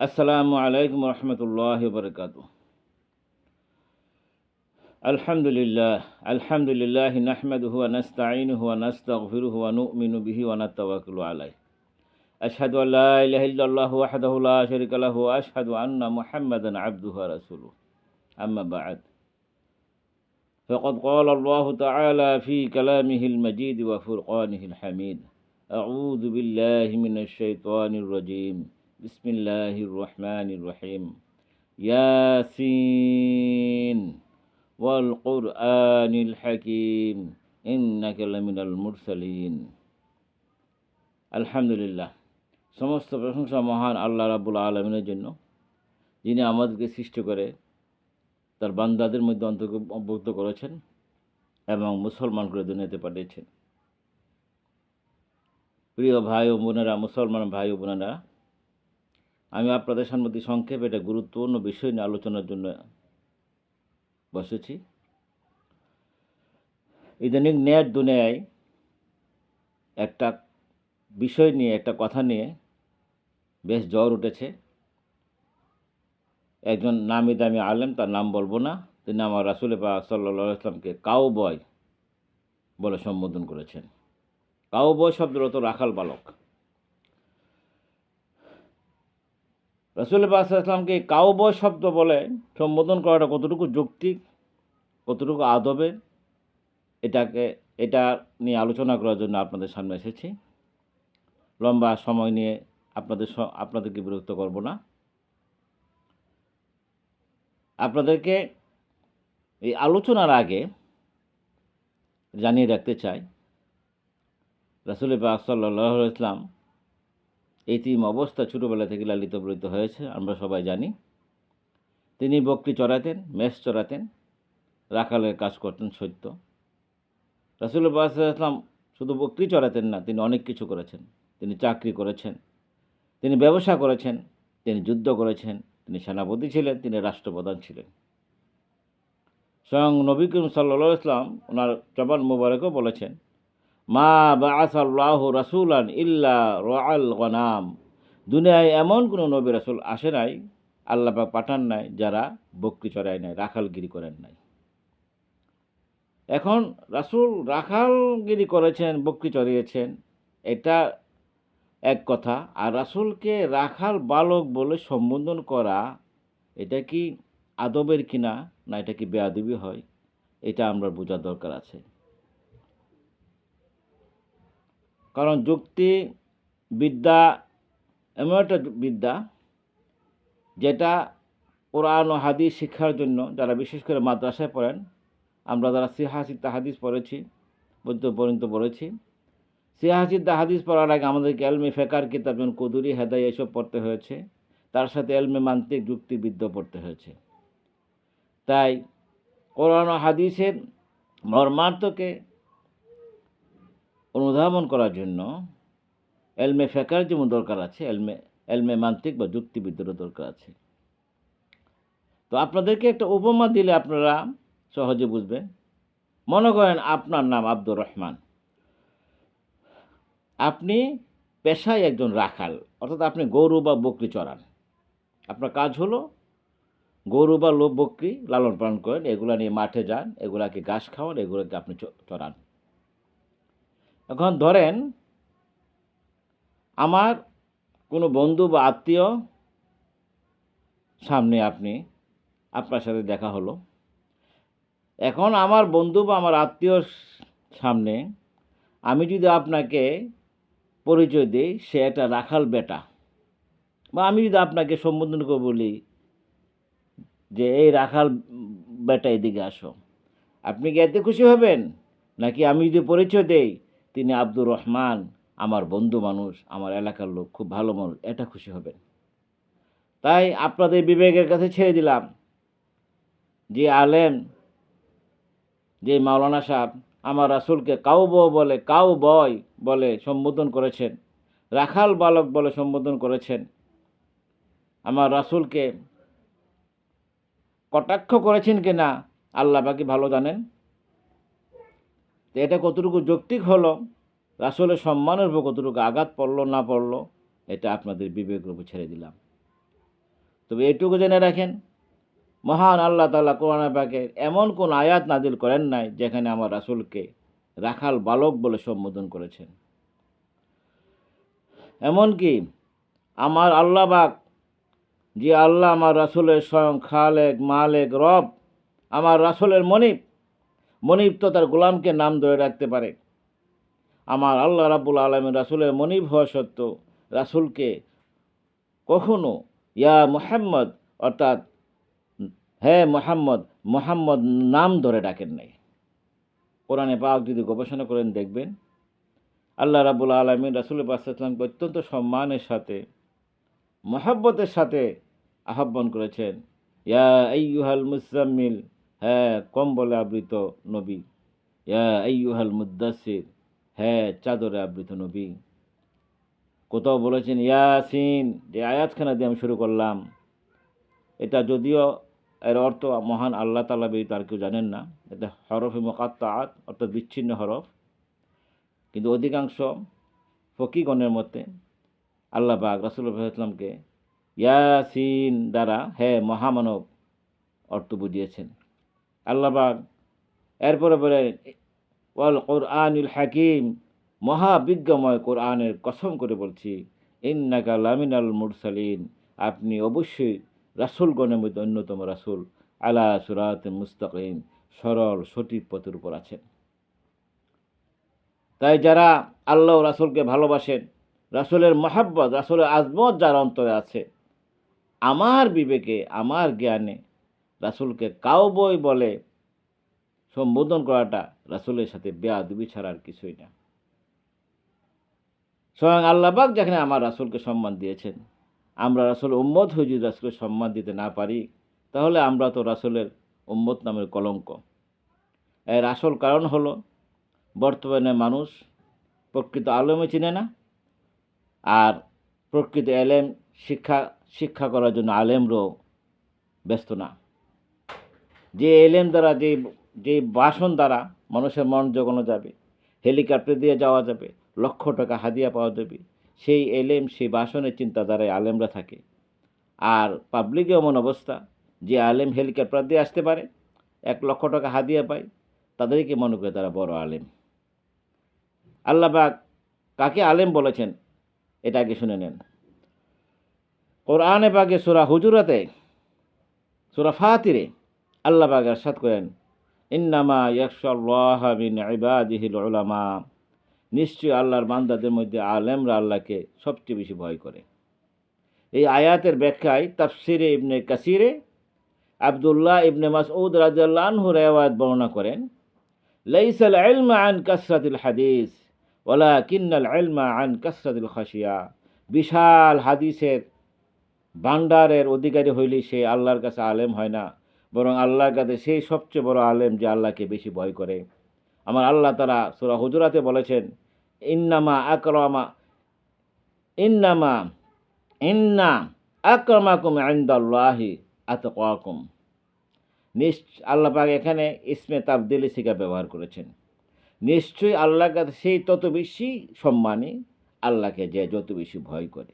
আসসালামু আলাইকুম রহমতুল্লাহ বরকাত আলহামদুলিল্লাহ আলহামদুলিল্লাহ নাহমাদুহু ওয়া নাস্তাঈনুহু ওয়া নাস্তাগফিরুহু ওয়া নু'মিনু বিহি ওয়া নাতাওয়াক্কালু আলাইহি আশহাদু আল লা ইলাহা ইল্লাল্লাহু ওয়াহদাহু লা শারীকা লাহু ওয়া আশহাদু আন্না মুহাম্মাদান আবদুহু ওয়া রাসূলুহু আম্মা বা'দ فقد قال الله تعالى في كلامه المجيد وفرقانه الحميد أعوذ بالله من الشيطان الرجيم বিসমিল্লাহির রহমানির রহিম ইয়াসিন ওয়াল কোরআনিল হাকিম ইন্নাকা লামিনাল মুরসালিন আলহামদুলিল্লাহ সমস্ত প্রশংসা মহান আল্লাহ রাবুল আলমিনের জন্য, যিনি আমাদেরকে সৃষ্টি করে তার বান্দাদের মধ্যে অন্তর্ভুক্ত করেছেন এবং মুসলমান করে দুনিয়াতে পাঠিয়েছেন। প্রিয় ভাই ও বোনেরা, মুসলমান ভাই ও বোনেরা আমি আপনাদের সম্মতি সংক্ষেপে এটা গুরুত্বপূর্ণ বিষয় নিয়ে আলোচনার জন্য বসেছি। ইদানিং নেট দুনিয়ায় একটা বিষয় নিয়ে, একটা কথা নিয়ে বেশ জ্বর উঠেছে। একজন নামি দামি আলেম, তার নাম বলব না, তিনি আমার রাসুল পাক সাল্লা ইসলামকে কাউ বয় বলে সম্বোধন করেছেন। কাউ বয় শব্দের অত রাখাল বালক। রসুল ইসলামকে কাউ বয় শব্দ বলে সম্বোধন করাটা কতটুকু যৌক্তিক, কতটুকু আদবে, এটাকে, এটা নিয়ে আলোচনা করার জন্য আপনাদের সামনে এসেছি। লম্বা সময় নিয়ে আপনাদের আপনাদেরকে বিরক্ত করব না। আপনাদেরকে এই আলোচনার আগে জানিয়ে রাখতে চাই, রাসুল পাক সাল্লাহ ইসলাম এই তিম অবস্থা ছোটোবেলা থেকে লালিত পালিত হয়েছে, আমরা সবাই জানি। তিনি বকরি চড়াতেন, মেষ চড়াতেন, রাখালের কাজ করতেন সত্য। রাসুল ইসলাম শুধু বকরি চড়াতেন না, তিনি অনেক কিছু করেছেন। তিনি চাকরি করেছেন, তিনি ব্যবসা করেছেন, তিনি যুদ্ধ করেছেন, তিনি সেনাপতি ছিলেন, তিনি রাষ্ট্রপ্রধান ছিলেন। স্বয়ং নবী করিম সাল্লা ইসলাম ওনার জবান মুবারকও বলেছেন মা বা আসাল্লাহ ইল্লা রাল গনাম। দুনিয়ায় এমন কোনো নবী রাসুল আসে নাই আল্লাপাক পাঠান নাই, যারা বকরি চড়ায় নাই, রাখালগিরি করেন নাই। এখন রাসুল রাখালগিরি করেছেন, বকরি চড়িয়েছেন, এটা এক কথা। আর রাসুলকে রাখাল বালক বলে সম্বোধন করা, এটা কি আদবের কিনা না এটা কি বেয়াদবি হয়, এটা আমরা বোঝার দরকার আছে। কারণ যুক্তি, বিদ্যা, এমন একটা বিদ্যা যেটা কোরআন ও হাদিস শিক্ষার জন্য যারা বিশেষ করে মাদ্রাসায় পড়েন, আমরা যারা সিহাসিদ হাদিস পড়েছি পর্যন্ত পড়েছি সিহাসিদ হাদিস পড়ার আগে আমাদেরকে এলমে ফেকার কিতাব যেমন কদুরি হেদাই এসব পড়তে হয়েছে, তার সাথে এলমে মান্তিক যুক্তিবিদ্য পড়তে হয়েছে। তাই কোরআন হাদিসের মর্মার্থকে অনুধাবন করার জন্য এলমে ফেকার যেমন দরকার আছে, এলমে এলমে মান্তিক বা যুক্তিবিদ্যারও দরকার আছে। তো আপনাদেরকে একটা উপমা দিলে আপনারা সহজে বুঝবেন। মনে করেন আপনার নাম আব্দুর রহমান। আপনি পেশায় একজন রাখাল, অর্থাৎ আপনি গরু বা বকরি চড়ান। আপনার কাজ হলো গরু বা লোক বকরি লালন পালন করেন, এগুলা নিয়ে মাঠে যান, এগুলাকে ঘাস খাওয়ান, এগুলোকে আপনি চড়ান। এখন ধরেন, আমার কোনো বন্ধু বা আত্মীয় সামনে আপনি, আপনার সাথে দেখা হলো। এখন আমার বন্ধু বা আমার আত্মীয় সামনে আমি যদি আপনাকে পরিচয় দিই, সে একটা রাখাল বেটা। বা আমি যদি আপনাকে সম্বোধন করে বলি যে, এই রাখাল বেটা, এদিকে আসো। আপনি কি এতে খুশি হবেন? নাকি আমি যদি পরিচয় দেই তিনি আব্দুর রহমান, আমার বন্ধু মানুষ, আমার এলাকার লোক, খুব ভালো মানুষ, এটা খুশি হবেন। তাই আপনাদের বিবেকের কাছে ছেড়ে দিলাম যে আলেম, যে মাওলানা সাহেব আমার রাসুলকে কাউ ব বলে কাউ বয় বলে সম্বোধন করেছেন, রাখাল বালক বলে সম্বোধন করেছেন, আমার রাসুলকে কটাক্ষ করেছেন কি না আল্লাহ বাকি ভালো জানেন। তো এটা কতটুকু যৌক্তিক হলো, রাসুলের সম্মানের উপর কতটুকু আঘাত পড়ল, না পড়ল, এটা আপনাদের বিবেকের উপর ছেড়ে দিলাম। তবে এটুকু জেনে রাখেন, মহান আল্লাহ তাআলা কোরআন পাকে এমন কোন আয়াত নাজিল করেন নাই যেখানে আমার রাসূলকে রাখাল বালক বলে সম্বোধন করেছেন। এমনকি আমার আল্লাহ বাক যে আল্লাহ আমার রাসুলের স্বয়ং খালেক, মালেক, রব, আমার রাসূলের মনিব মনিব তো তার গোলামকে নাম ধরে রাখতে পারে। আমার আল্লাহ রাব্বুল আলমী রাসূলের মনিব হওয়া সত্ত্বেও রাসূলকে কখনো, ইয়া মোহাম্মদ অর্থাৎ হ্যাঁ মোহাম্মদ মোহাম্মদ নাম ধরে ডাকেন নাই। কোরআনে পাক যদি গবেষণা করেন দেখবেন, আল্লাহ রাবুল আলমী রাসুল পাকসাল্লামকে অত্যন্ত সম্মানের সাথে, মহাব্বতের সাথে আহ্বান করেছেন, ইয়া আইয়ুহাল মুসাম্মিল হ্যাঁ কম্বলে আবৃত নবী। ইয়া আইয়ুহাল মুদাসির হ্যাঁ চাদরে আবৃত নবী। কোথাও বলেছেন, ইয়াসিন যে আয়াতখানা দিয়ে আমি শুরু করলাম। এটা যদিও এর অর্থ মহান আল্লাহ তালা ব্যতীত আর কেউ জানেন না। এটা হরফে মোকাত্তাত অর্থাৎ বিচ্ছিন্ন হরফ। কিন্তু অধিকাংশ ফকিগণের মতে আল্লাহ পাক রাসুল্লাহ ইসলামকে ইয়াসিন দ্বারা হ্যাঁ মহামানব অর্থ বুঝিয়েছেন। আল্লাহ এরপরে বলে, ওয়াল কোরআনুল হাকিম, মহাবিজ্ঞময় কোরআনের কসম করে বলছি, ইন্নাকা লামিনাল মুরসালিন। আপনি অবশ্যই রাসুলগণের মধ্যে অন্যতম রাসুল, আলা সুরাত মুস্তাকিম, সরল সঠিক পথের উপর আছেন। তাই যারা আল্লাহ রাসুলকে ভালোবাসেন, রাসুলের মহাব্বত, রাসুলের আজমত যার অন্তরে আছে, আমার বিবেকে, আমার জ্ঞানে রাসুলকে কাউবই বলে সম্বোধন করাটা রাসুলের সাথে বেয়াদবি ছাড়া আর কিছুই না। স্বয়ং আল্লাহবাক যেখানে আমার রাসুলকে সম্মান দিয়েছেন, আমরা রাসুল উম্মত হয়ে যদি রাসুলের সম্মান দিতে না পারি, তাহলে আমরা তো রাসুলের উম্মত নামের কলঙ্ক। এর আসল কারণ হলো, বর্তমানে মানুষ প্রকৃত আলমে চিনে না, আর প্রকৃত এলেম শিক্ষা শিক্ষা করার জন্য আলেমরও ব্যস্ত না। যে এলেম দ্বারা, যে যে বাসন দ্বারা মানুষের মন জোগানো যাবে, হেলিকপ্টার দিয়ে যাওয়া যাবে, লক্ষ টাকা হাদিয়া পাওয়া যাবে, সেই এলেম, সেই বাসনের চিন্তাধারায় আলেমরা থাকে। আর পাবলিকে এমন অবস্থা যে আলেম হেলিকপ্টার দিয়ে আসতে পারে, এক লক্ষ টাকা হাদিয়া পায়, তাদেরকে মনে করে তারা বড় আলেম। আল্লাহবাক কাকে আলেম বলেছেন, এটা আগে শুনে নেন। কোরআনে বাগে সুরা হুজুরাতে, সুরা ফাতিরে আল্লাহ বাগ আরশাদ করেন, ইন্নামা ইয়াকশাল্লাহ মিন ইবাদিহিল উলামা নিশ্চয়ই আল্লাহর বান্দাদের মধ্যে আলেমরা আল্লাহকে সবচেয়ে বেশি ভয় করে। এই আয়াতের ব্যাখ্যায় তাফসিরে ইবনে কাসিরে আবদুল্লাহ ইবনে মাসউদ রাজিয়াল্লাহু রেওয়ায়ত বর্ণনা করেন, লাইসাল ইলমা আন কাসরাতিল হাদিস ওলা কিন্নাল ইলমা আন কাসরাতিল খাসিয়া বিশাল হাদিসের ভান্ডারের অধিকারী হইলে সে আল্লাহর কাছে আলেম হয় না। বরং আল্লাহর কাছে সেই সবচেয়ে বড় আলেম যে আল্লাহকে বেশি ভয় করে। আমার আল্লাহ তারা সুরা হুজুরাতে বলেছেন, ইন্নামা আকরামা, ইন্নামা, ইন্না আক্রমাকুম আইন্দাল্লাহি আতকাকুম। নিশ্চয় আল্লাহ পাক এখানে ইসমে তাবদিলি শিকা ব্যবহার করেছেন। নিশ্চয়ই আল্লাহর কাছে সেই তত বেশি সম্মানী আল্লাহকে যে যত বেশি ভয় করে।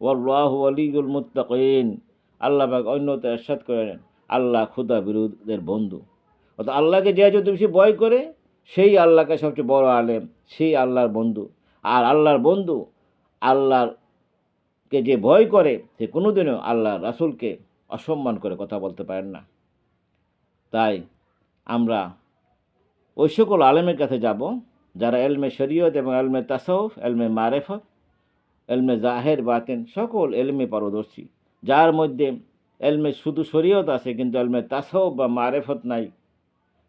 ওয়াল্লাহ আলিগুল মুত্তাকিন। আল্লাহ পাক অন্যত এরশাদ করেন আল্লাহ ক্ষুদা বিরোধীদের বন্ধু। অর্থাৎ আল্লাহকে যে যত বেশি ভয় করে, সেই আল্লাহকে সবচেয়ে বড় আলেম, সেই আল্লাহর বন্ধু। আর আল্লাহর বন্ধু আল্লাহরকে যে ভয় করে, সে কোনোদিনও আল্লাহ রাসুলকে অসম্মান করে কথা বলতে পারেন না। তাই আমরা ওই সকল আলেমের কাছে যাব, যারা এলমে শরীয়ত এবং এলমে তাসৌফ এলমে মারেফত, এলমে জাহের, বাতেন, সকল এলমে পারদর্শী, যার মধ্যে এলমে শুধু শরীয়ত আছে, কিন্তু এলমে তাসৌফ বা মারেফত নাই।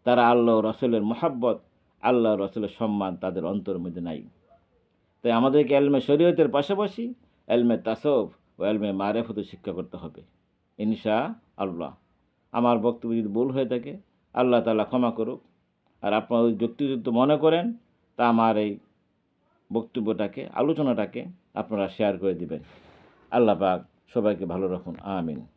তারা আল্লাহ রসুলের মহাব্বত আল্লাহ রসুলের সম্মান তাদের অন্তর মধ্যে নাই। তাই আমাদেরকে এলমে শরীয়তের পাশাপাশি এলমে তাসফ ও এলমে মারেফত শিক্ষা করতে হবে। ইনশা আল্লাহ। আমার বক্তব্য যদি ভুল হয়ে থাকে, আল্লাহ তালা ক্ষমা করুক। আর আপনারা যুক্তিযুক্ত মনে করেন, তা আমার এই বক্তব্যটাকে, আলোচনাটাকে আপনারা শেয়ার করে দিবেন। আল্লাহ পাক সবাইকে ভালো রাখুন। আমিন।